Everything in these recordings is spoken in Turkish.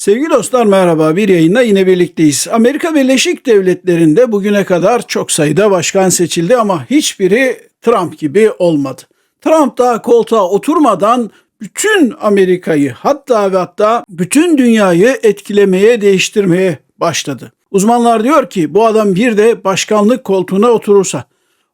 Sevgili dostlar merhaba bir yayında yine birlikteyiz. Amerika Birleşik Devletleri'nde bugüne kadar çok sayıda başkan seçildi ama hiçbiri Trump gibi olmadı. Trump daha koltuğa oturmadan bütün Amerika'yı hatta ve hatta bütün dünyayı etkilemeye, değiştirmeye başladı. Uzmanlar diyor ki bu adam bir de başkanlık koltuğuna oturursa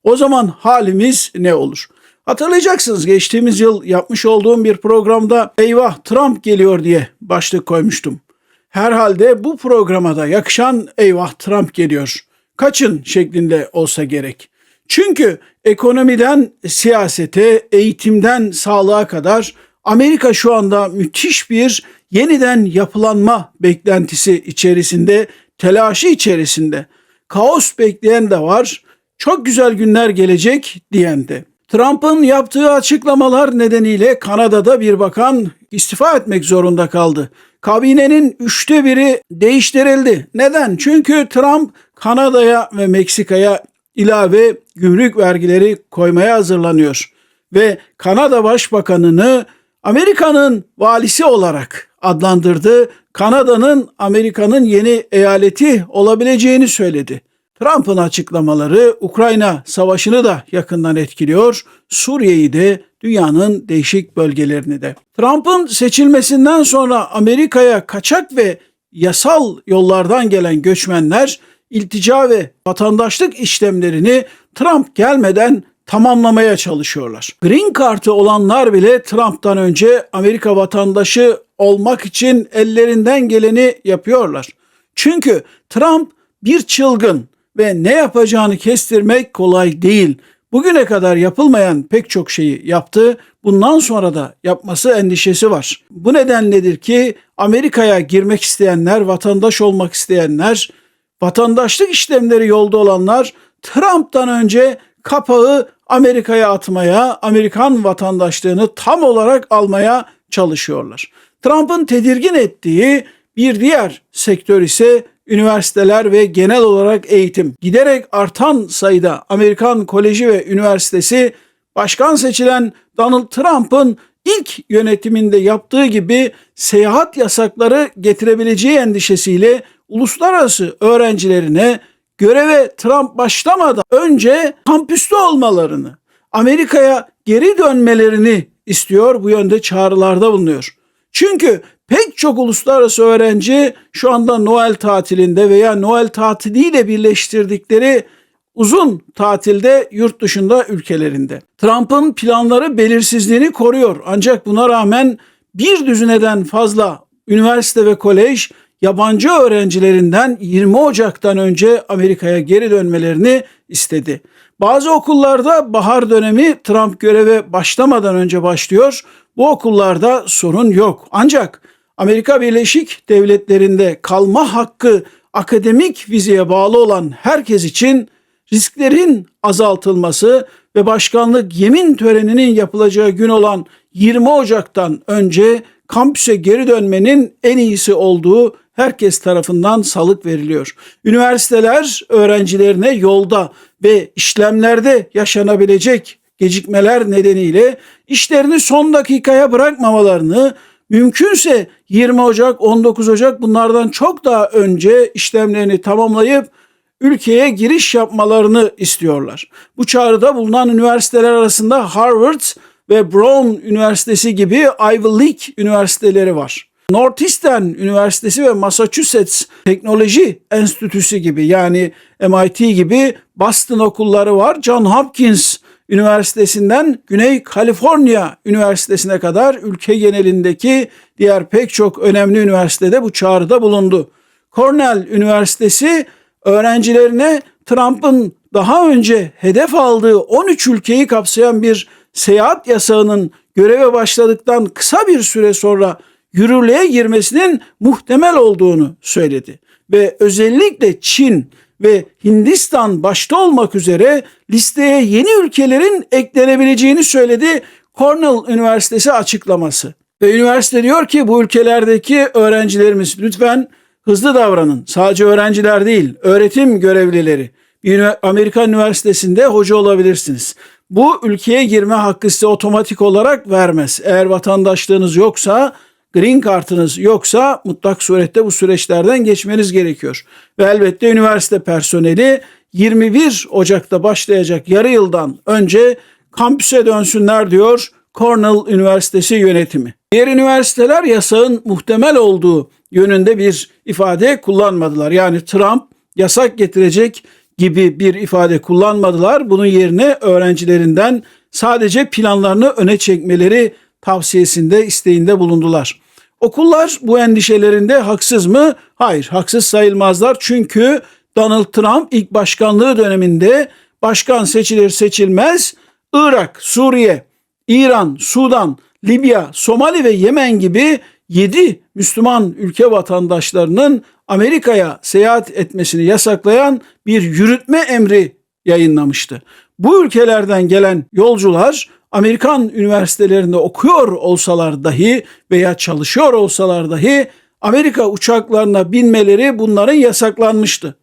o zaman halimiz ne olur? Hatırlayacaksınız geçtiğimiz yıl yapmış olduğum bir programda eyvah Trump geliyor diye başlık koymuştum. Herhalde bu programa da yakışan eyvah Trump geliyor. Kaçın şeklinde olsa gerek. Çünkü ekonomiden siyasete, eğitimden sağlığa kadar Amerika şu anda müthiş bir yeniden yapılanma beklentisi içerisinde, telaşı içerisinde. Kaos bekleyen de var, çok güzel günler gelecek diyen de. Trump'ın yaptığı açıklamalar nedeniyle Kanada'da bir bakan istifa etmek zorunda kaldı. Kabinenin üçte biri değiştirildi. Neden? Çünkü Trump Kanada'ya ve Meksika'ya ilave gümrük vergileri koymaya hazırlanıyor. Ve Kanada Başbakanını Amerika'nın valisi olarak adlandırdı. Kanada'nın Amerika'nın yeni eyaleti olabileceğini söyledi. Trump'ın açıklamaları Ukrayna savaşını da yakından etkiliyor, Suriye'yi de dünyanın değişik bölgelerini de. Trump'ın seçilmesinden sonra Amerika'ya kaçak ve yasal yollardan gelen göçmenler iltica ve vatandaşlık işlemlerini Trump gelmeden tamamlamaya çalışıyorlar. Green Card'ı olanlar bile Trump'tan önce Amerika vatandaşı olmak için ellerinden geleni yapıyorlar. Çünkü Trump bir çılgın, ve ne yapacağını kestirmek kolay değil. Bugüne kadar yapılmayan pek çok şeyi yaptı. Bundan sonra da yapması endişesi var. Bu nedenledir ki Amerika'ya girmek isteyenler, vatandaş olmak isteyenler, vatandaşlık işlemleri yolda olanlar Trump'tan önce kapağı Amerika'ya atmaya, Amerikan vatandaşlığını tam olarak almaya çalışıyorlar. Trump'ın tedirgin ettiği bir diğer sektör ise üniversiteler ve genel olarak eğitim. Giderek artan sayıda Amerikan koleji ve üniversitesi başkan seçilen Donald Trump'ın ilk yönetiminde yaptığı gibi seyahat yasakları getirebileceği endişesiyle uluslararası öğrencilerine göreve Trump başlamadan önce kampüste olmalarını, Amerika'ya geri dönmelerini istiyor, bu yönde çağrılarda bulunuyor. Çünkü Pek çok uluslararası öğrenci şu anda Noel tatilinde veya Noel tatiliyle birleştirdikleri uzun tatilde yurt dışında ülkelerinde. Trump'ın planları belirsizliğini koruyor ancak buna rağmen bir düzineden fazla üniversite ve kolej yabancı öğrencilerinden 20 Ocak'tan önce Amerika'ya geri dönmelerini istedi. Bazı okullarda bahar dönemi Trump göreve başlamadan önce başlıyor. Bu okullarda sorun yok. Ancak Amerika Birleşik Devletleri'nde kalma hakkı akademik vizeye bağlı olan herkes için risklerin azaltılması ve başkanlık yemin töreninin yapılacağı gün olan 20 Ocak'tan önce kampüse geri dönmenin en iyisi olduğu herkes tarafından salık veriliyor. Üniversiteler öğrencilerine yolda ve işlemlerde yaşanabilecek gecikmeler nedeniyle işlerini son dakikaya bırakmamalarını Mümkünse 20 Ocak, 19 Ocak bunlardan çok daha önce işlemlerini tamamlayıp ülkeye giriş yapmalarını istiyorlar. Bu çağrıda bulunan üniversiteler arasında Harvard ve Brown Üniversitesi gibi Ivy League üniversiteleri var. Northeastern Üniversitesi ve Massachusetts Teknoloji Enstitüsü gibi yani MIT gibi Boston okulları var. John Hopkins Üniversitesi'nden Güney Kaliforniya Üniversitesi'ne kadar ülke genelindeki diğer pek çok önemli üniversitede bu çağrıda bulundu. Cornell Üniversitesi öğrencilerine Trump'ın daha önce hedef aldığı 13 ülkeyi kapsayan bir seyahat yasağının göreve başladıktan kısa bir süre sonra yürürlüğe girmesinin muhtemel olduğunu söyledi. Ve özellikle Çin ve Hindistan başta olmak üzere listeye yeni ülkelerin eklenebileceğini söyledi Cornell Üniversitesi açıklaması. Ve üniversite diyor ki bu ülkelerdeki öğrencilerimiz lütfen hızlı davranın. Sadece öğrenciler değil, öğretim görevlileri. Bir Amerikan Üniversitesi'nde hoca olabilirsiniz. Bu ülkeye girme hakkı size otomatik olarak vermez. Eğer vatandaşlığınız yoksa green kartınız yoksa mutlak surette bu süreçlerden geçmeniz gerekiyor. Ve elbette üniversite personeli 21 Ocak'ta başlayacak yarı yıldan önce kampüse dönsünler diyor Cornell Üniversitesi yönetimi. Diğer üniversiteler yasağın muhtemel olduğu yönünde bir ifade kullanmadılar. Yani Trump yasak getirecek gibi bir ifade kullanmadılar. Bunun yerine öğrencilerinden sadece planlarını öne çekmeleri tavsiyesinde isteğinde bulundular. Okullar bu endişelerinde haksız mı? Hayır, haksız sayılmazlar. Çünkü Donald Trump ilk başkanlığı döneminde başkan seçilir seçilmez Irak, Suriye, İran, Sudan, Libya, Somali ve Yemen gibi 7 Müslüman ülke vatandaşlarının Amerika'ya seyahat etmesini yasaklayan bir yürütme emri yayınlamıştı. Bu ülkelerden gelen yolcular Amerikan üniversitelerinde okuyor olsalar dahi veya çalışıyor olsalar dahi Amerika uçaklarına binmeleri bunların yasaklanmıştı.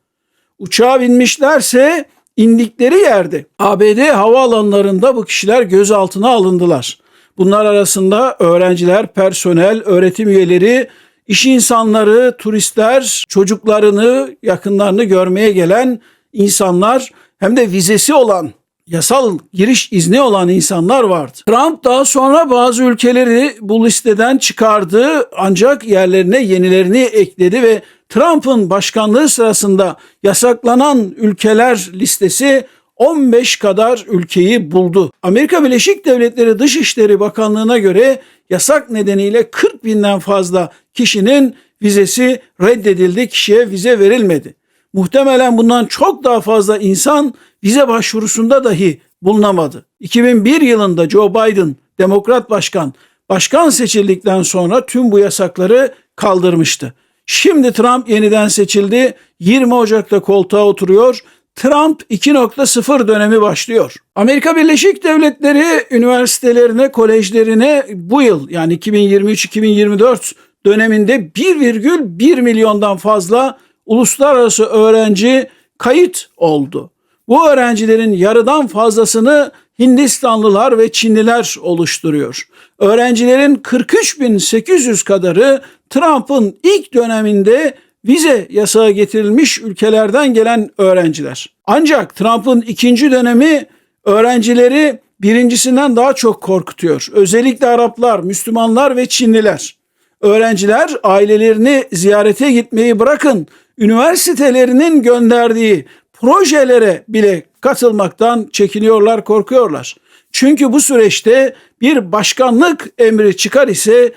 Uçağa binmişlerse indikleri yerde ABD havaalanlarında bu kişiler gözaltına alındılar. Bunlar arasında öğrenciler, personel, öğretim üyeleri, iş insanları, turistler, çocuklarını, yakınlarını görmeye gelen insanlar hem de vizesi olan yasal giriş izni olan insanlar vardı. Trump daha sonra bazı ülkeleri bu listeden çıkardı ancak yerlerine yenilerini ekledi ve Trump'ın başkanlığı sırasında yasaklanan ülkeler listesi 15 kadar ülkeyi buldu. Amerika Birleşik Devletleri Dışişleri Bakanlığı'na göre yasak nedeniyle 40 binden fazla kişinin vizesi reddedildi, kişiye vize verilmedi. Muhtemelen bundan çok daha fazla insan vize başvurusunda dahi bulunamadı. 2001 yılında Joe Biden, Demokrat Başkan, başkan seçildikten sonra tüm bu yasakları kaldırmıştı. Şimdi Trump yeniden seçildi. 20 Ocak'ta koltuğa oturuyor. Trump 2.0 dönemi başlıyor. Amerika Birleşik Devletleri üniversitelerine, kolejlerine bu yıl yani 2023-2024 döneminde 1,1 milyondan fazla uluslararası öğrenci kayıt oldu. Bu öğrencilerin yarıdan fazlasını Hindistanlılar ve Çinliler oluşturuyor. Öğrencilerin 43.800 kadarı Trump'ın ilk döneminde vize yasağı getirilmiş ülkelerden gelen öğrenciler. Ancak Trump'ın ikinci dönemi öğrencileri birincisinden daha çok korkutuyor. Özellikle Araplar, Müslümanlar ve Çinliler. Öğrenciler ailelerini ziyarete gitmeyi bırakın, üniversitelerinin gönderdiği projelere bile katılmaktan çekiniyorlar, korkuyorlar. Çünkü bu süreçte bir başkanlık emri çıkar ise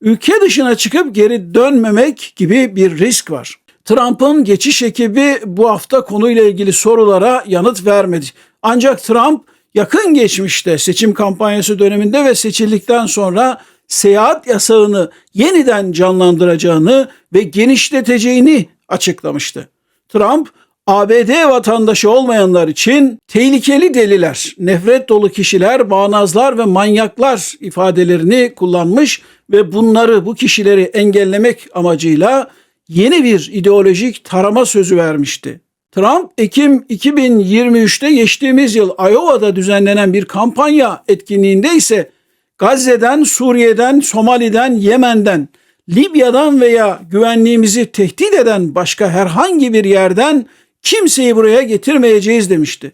ülke dışına çıkıp geri dönmemek gibi bir risk var. Trump'ın geçiş ekibi bu hafta konuyla ilgili sorulara yanıt vermedi. Ancak Trump yakın geçmişte seçim kampanyası döneminde ve seçildikten sonra seyahat yasağını yeniden canlandıracağını ve genişleteceğini açıklamıştı. Trump ABD vatandaşı olmayanlar için tehlikeli deliler, nefret dolu kişiler, bağnazlar ve manyaklar ifadelerini kullanmış ve bunları bu kişileri engellemek amacıyla yeni bir ideolojik tarama sözü vermişti. Trump Ekim 2023'te geçtiğimiz yıl Iowa'da düzenlenen bir kampanya etkinliğinde ise Gazze'den, Suriye'den, Somali'den, Yemen'den, Libya'dan veya güvenliğimizi tehdit eden başka herhangi bir yerden kimseyi buraya getirmeyeceğiz demişti.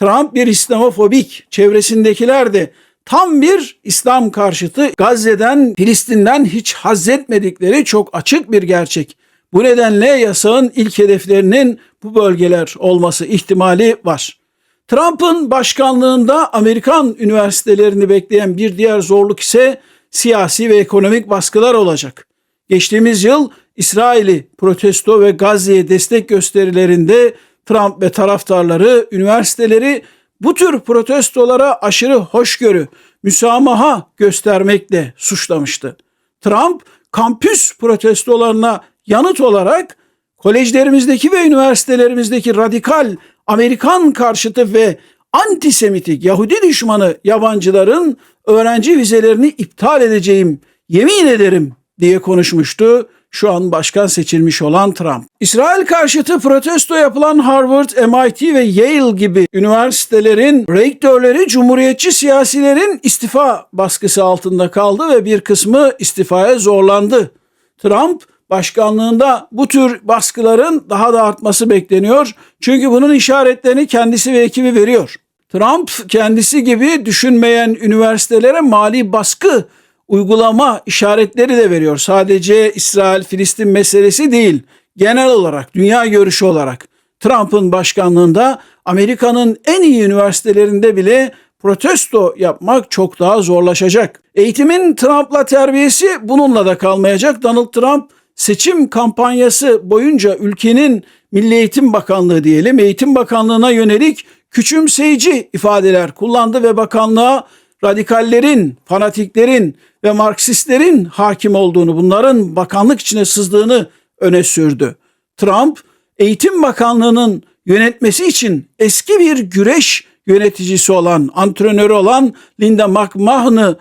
Trump bir İslamofobik, çevresindekiler de tam bir İslam karşıtı Gazze'den, Filistin'den hiç haz etmedikleri çok açık bir gerçek. Bu nedenle yasağın ilk hedeflerinin bu bölgeler olması ihtimali var. Trump'ın başkanlığında Amerikan üniversitelerini bekleyen bir diğer zorluk ise siyasi ve ekonomik baskılar olacak. Geçtiğimiz yıl İsrail'i protesto ve Gazze'ye destek gösterilerinde Trump ve taraftarları üniversiteleri bu tür protestolara aşırı hoşgörü, müsamaha göstermekle suçlamıştı. Trump kampüs protestolarına yanıt olarak kolejlerimizdeki ve üniversitelerimizdeki radikal Amerikan karşıtı ve antisemitik Yahudi düşmanı yabancıların öğrenci vizelerini iptal edeceğim yemin ederim diye konuşmuştu şu an başkan seçilmiş olan Trump. İsrail karşıtı protesto yapılan Harvard, MIT ve Yale gibi üniversitelerin rektörleri cumhuriyetçi siyasilerin istifa baskısı altında kaldı ve bir kısmı istifaya zorlandı. Trump başkanlığında bu tür baskıların daha da artması bekleniyor. Çünkü bunun işaretlerini kendisi ve ekibi veriyor. Trump kendisi gibi düşünmeyen üniversitelere mali baskı uygulama işaretleri de veriyor. Sadece İsrail-Filistin meselesi değil, genel olarak, dünya görüşü olarak Trump'ın başkanlığında Amerika'nın en iyi üniversitelerinde bile protesto yapmak çok daha zorlaşacak. Eğitimin Trump'la terbiyesi bununla da kalmayacak. Donald Trump seçim kampanyası boyunca ülkenin Milli Eğitim Bakanlığı diyelim, Eğitim Bakanlığı'na yönelik küçümseyici ifadeler kullandı ve bakanlığa radikallerin, fanatiklerin ve Marksistlerin hakim olduğunu, bunların bakanlık içine sızdığını öne sürdü. Trump, Eğitim Bakanlığı'nın yönetmesi için eski bir güreş yöneticisi olan, antrenörü olan Linda McMahon'ı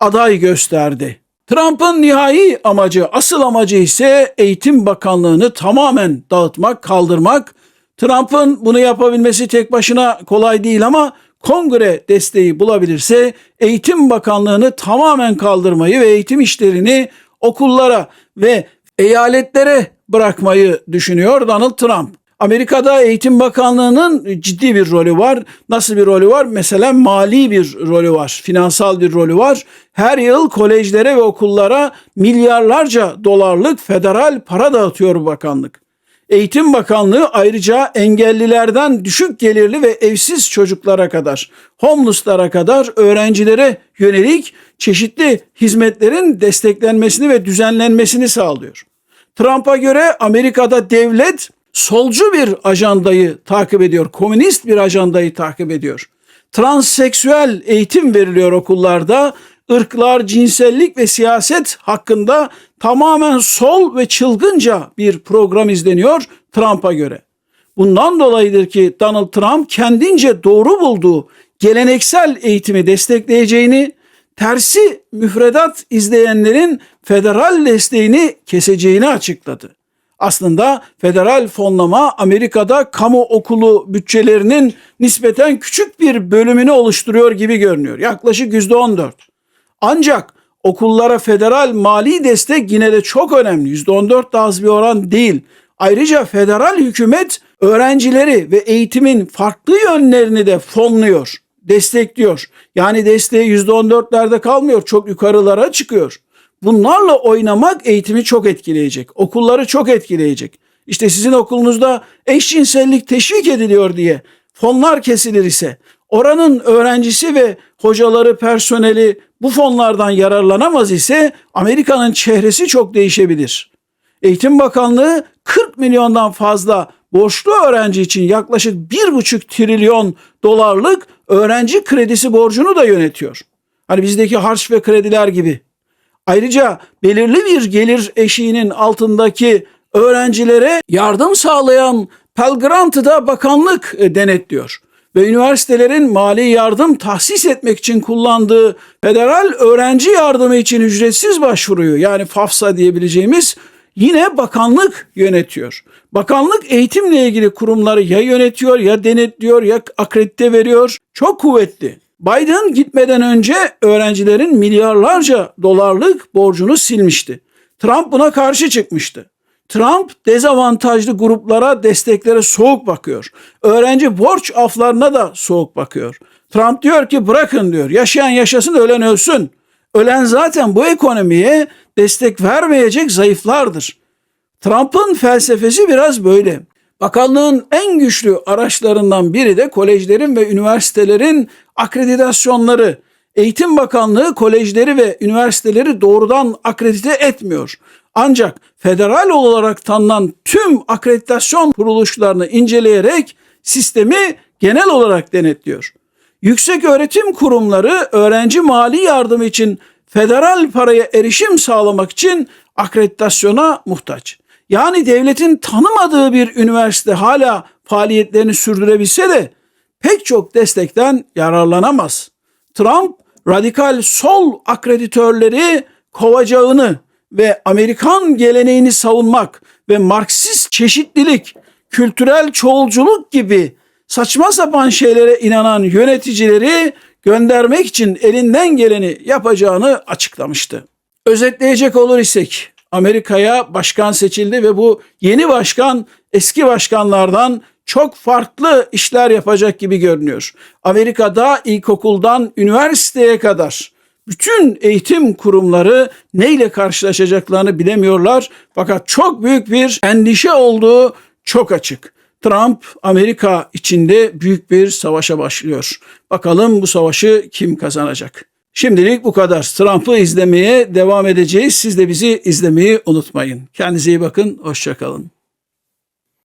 aday gösterdi. Trump'ın nihai amacı, asıl amacı ise Eğitim Bakanlığı'nı tamamen dağıtmak, kaldırmak. Trump'ın bunu yapabilmesi tek başına kolay değil ama kongre desteği bulabilirse Eğitim Bakanlığı'nı tamamen kaldırmayı ve eğitim işlerini okullara ve eyaletlere bırakmayı düşünüyor Donald Trump. Amerika'da Eğitim Bakanlığı'nın ciddi bir rolü var. Nasıl bir rolü var? Mesela mali bir rolü var, finansal bir rolü var. Her yıl kolejlere ve okullara milyarlarca dolarlık federal para dağıtıyor bakanlık. Eğitim Bakanlığı ayrıca engellilerden düşük gelirli ve evsiz çocuklara kadar, homeless'lara kadar öğrencilere yönelik çeşitli hizmetlerin desteklenmesini ve düzenlenmesini sağlıyor. Trump'a göre Amerika'da devlet solcu bir ajandayı takip ediyor, komünist bir ajandayı takip ediyor. Transseksüel eğitim veriliyor okullarda, ırklar, cinsellik ve siyaset hakkında tamamen sol ve çılgınca bir program izleniyor Trump'a göre. Bundan dolayıdır ki Donald Trump kendince doğru bulduğu geleneksel eğitimi destekleyeceğini, tersi müfredat izleyenlerin federal desteğini keseceğini açıkladı. Aslında federal fonlama Amerika'da kamu okulu bütçelerinin nispeten küçük bir bölümünü oluşturuyor gibi görünüyor. Yaklaşık yüzde 14. Ancak okullara federal mali destek yine de çok önemli. %14 da az bir oran değil. Ayrıca federal hükümet öğrencileri ve eğitimin farklı yönlerini de fonluyor, destekliyor. Yani desteği %14'lerde kalmıyor, çok yukarılara çıkıyor. Bunlarla oynamak eğitimi çok etkileyecek. Okulları çok etkileyecek. İşte sizin okulunuzda eşcinsellik teşvik ediliyor diye fonlar kesilir ise oranın öğrencisi ve hocaları, personeli bu fonlardan yararlanamaz ise Amerika'nın çehresi çok değişebilir. Eğitim Bakanlığı 40 milyondan fazla borçlu öğrenci için yaklaşık 1,5 trilyon dolarlık öğrenci kredisi borcunu da yönetiyor. Hani bizdeki harç ve krediler gibi. Ayrıca belirli bir gelir eşiğinin altındaki öğrencilere yardım sağlayan Pell Grant'ı da bakanlık e, denetliyor. Ve üniversitelerin mali yardım tahsis etmek için kullandığı federal öğrenci yardımı için ücretsiz başvuruyu yani FAFSA diyebileceğimiz yine bakanlık yönetiyor. Bakanlık eğitimle ilgili kurumları ya yönetiyor ya denetliyor ya akredite veriyor. Çok kuvvetli. Biden gitmeden önce öğrencilerin milyarlarca dolarlık borcunu silmişti. Trump buna karşı çıkmıştı. Trump dezavantajlı gruplara, desteklere soğuk bakıyor. Öğrenci borç aflarına da soğuk bakıyor. Trump diyor ki bırakın diyor. Yaşayan yaşasın, ölen ölsün. Ölen zaten bu ekonomiye destek vermeyecek zayıflardır. Trump'ın felsefesi biraz böyle. Bakanlığın en güçlü araçlarından biri de kolejlerin ve üniversitelerin akreditasyonları. Eğitim Bakanlığı kolejleri ve üniversiteleri doğrudan akredite etmiyor. Ancak federal olarak tanınan tüm akreditasyon kuruluşlarını inceleyerek sistemi genel olarak denetliyor. Yüksek öğretim kurumları öğrenci mali yardım için federal paraya erişim sağlamak için akreditasyona muhtaç. Yani devletin tanımadığı bir üniversite hala faaliyetlerini sürdürebilse de pek çok destekten yararlanamaz. Trump radikal sol akreditörleri kovacağını ve Amerikan geleneğini savunmak ve Marksist çeşitlilik, kültürel çoğulculuk gibi saçma sapan şeylere inanan yöneticileri göndermek için elinden geleni yapacağını açıklamıştı. Özetleyecek olur isek Amerika'ya başkan seçildi ve bu yeni başkan eski başkanlardan çok farklı işler yapacak gibi görünüyor. Amerika'da ilkokuldan üniversiteye kadar bütün eğitim kurumları neyle karşılaşacaklarını bilemiyorlar. Fakat çok büyük bir endişe olduğu çok açık. Trump Amerika içinde büyük bir savaşa başlıyor. Bakalım bu savaşı kim kazanacak? Şimdilik bu kadar. Trump'ı izlemeye devam edeceğiz. Siz de bizi izlemeyi unutmayın. Kendinize iyi bakın. Hoşçakalın.